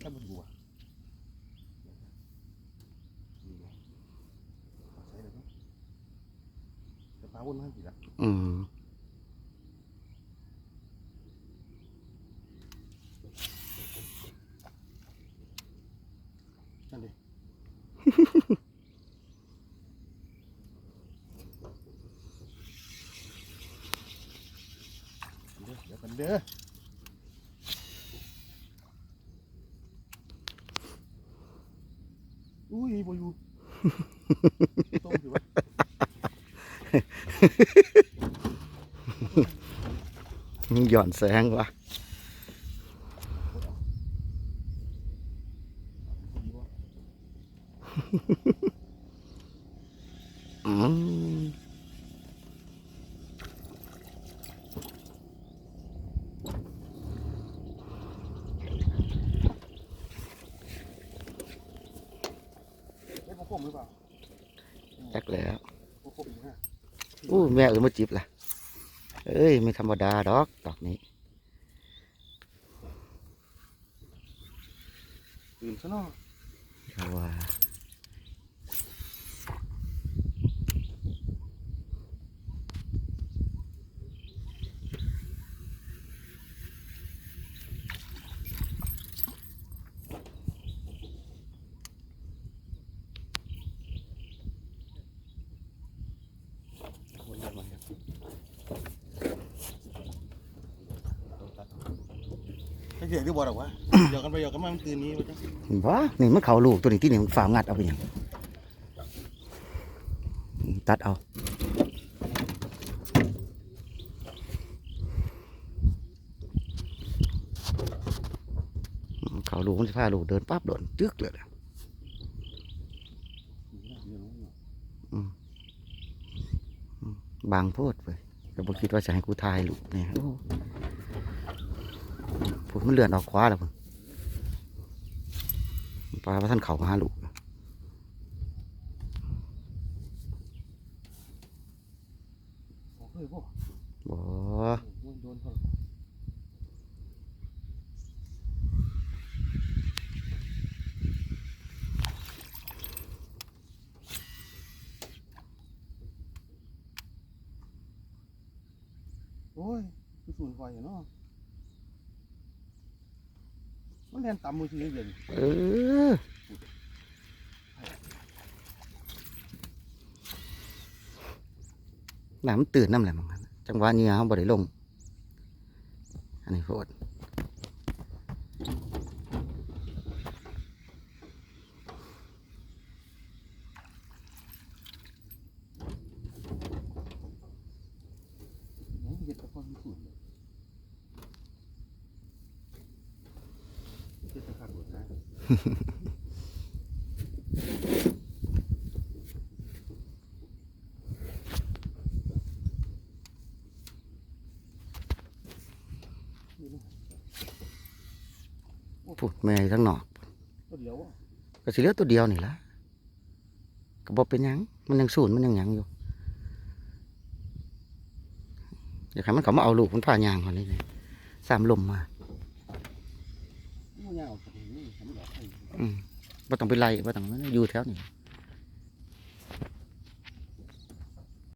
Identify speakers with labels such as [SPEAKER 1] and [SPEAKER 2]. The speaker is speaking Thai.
[SPEAKER 1] ถ้าบุญบัวนี่ไงใช้เลยเนาะแต่ปลาวนมาสิละ
[SPEAKER 2] อืม
[SPEAKER 1] นั่นดิเด้อเดี๋ยวกันเด้อ อุ้ยบ่อยู่ต้มอยู่วะ
[SPEAKER 2] หย่อนแสงวะ
[SPEAKER 1] ดีบ่
[SPEAKER 2] อืม
[SPEAKER 1] เอ้ยบ่คมหรือเปล่า
[SPEAKER 2] จักแล้ว
[SPEAKER 1] บ่คมอยู่ฮะ
[SPEAKER 2] อู้แม่เอ้ยมาจิบล่ะ เอ้ย ไม่ธรรมดาดอกดอกนี้
[SPEAKER 1] ตื่นซะเนาะ
[SPEAKER 2] เอาว่า
[SPEAKER 1] วนเรียนมาครับ ไอ้เหี้ยที่บอกหรอกว่าหยอกกันไปหยอกกันมามันตื่นนี้มันจะ
[SPEAKER 2] ว้านี่มันเขาลูกตัวนี้ที่นี่มันฝางัดเอาไปยังตัดเอาเขาลูกมันจะพาลูกเดินปั๊บโดนจึกเลยนะบางโพดไปก็บ่คิดว่าจะให้กูทายลูกเนี่ยโอ้ผ มมันเลื่อนออกขวาแล้วพุ่นปลาว่าท่านเขามาหาลูก
[SPEAKER 1] เฮ้ยพ่อ
[SPEAKER 2] บ่
[SPEAKER 1] โอ้ยคือสูนไฟเนาะ มันเรียนตำมือถือเย็น
[SPEAKER 2] เออน้ำมันตื่นน้ำแหละมั้งครับจังหวะนี้เขาบ่ได้ลง อันนี้โพด
[SPEAKER 1] น้องเย็ดกับความสูนเลยเจ็ดตะขาดหมดนะนี่นะ
[SPEAKER 2] พูดแม่อยู่ทั้งนอก
[SPEAKER 1] ตัวเดียวอะ
[SPEAKER 2] ก็สิเหลือตัวเดียวนี่ละก็บอกเป็นหยังมันยังสูนมันยังหยังอยู่อยากให้มันเขามาเอาลูกมันผ่ายางคนนี้เลยสามลมมา
[SPEAKER 1] มันยาวสักนิดนึงสำหรับไอ้
[SPEAKER 2] อืม บ่ต้องไปไล่บ่ต้องอยู่แถวนี้